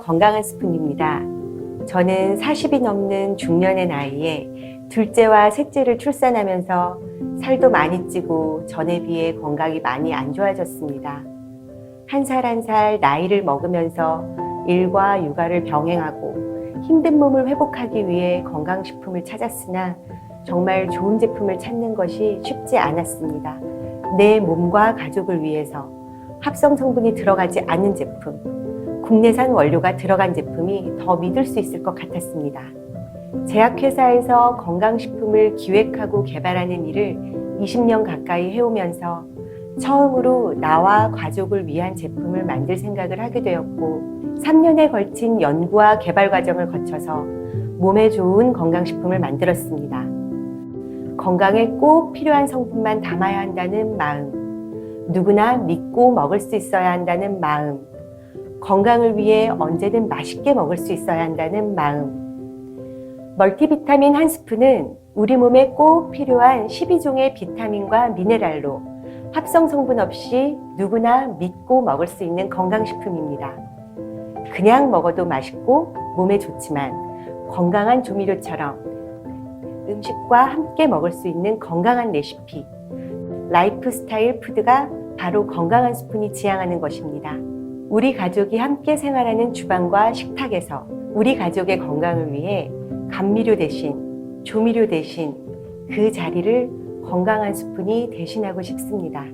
건강한 스푼입니다. 저는 40이 넘는 중년의 나이에 둘째와 셋째를 출산하면서 살도 많이 찌고 전에 비해 건강이 많이 안 좋아졌습니다. 한 살 한 살 나이를 먹으면서 일과 육아를 병행하고 힘든 몸을 회복하기 위해 건강식품을 찾았으나 정말 좋은 제품을 찾는 것이 쉽지 않았습니다. 내 몸과 가족을 위해서 합성 성분이 들어가지 않은 제품, 국내산 원료가 들어간 제품이 더 믿을 수 있을 것 같았습니다. 제약회사에서 건강식품을 기획하고 개발하는 일을 20년 가까이 해오면서 처음으로 나와 가족을 위한 제품을 만들 생각을 하게 되었고 3년에 걸친 연구와 개발 과정을 거쳐서 몸에 좋은 건강식품을 만들었습니다. 건강에 꼭 필요한 성분만 담아야 한다는 마음, 누구나 믿고 먹을 수 있어야 한다는 마음, 건강을 위해 언제든 맛있게 먹을 수 있어야 한다는 마음. 멀티비타민 한 스푼은 우리 몸에 꼭 필요한 12종의 비타민과 미네랄로 합성 성분 없이 누구나 믿고 먹을 수 있는 건강식품입니다. 그냥 먹어도 맛있고 몸에 좋지만 건강한 조미료처럼 음식과 함께 먹을 수 있는 건강한 레시피. 라이프 스타일 푸드가 바로 건강한 스푼이 지향하는 것입니다. 우리 가족이 함께 생활하는 주방과 식탁에서 우리 가족의 건강을 위해 감미료 대신 조미료 대신 그 자리를 건강한 스푼이 대신하고 싶습니다.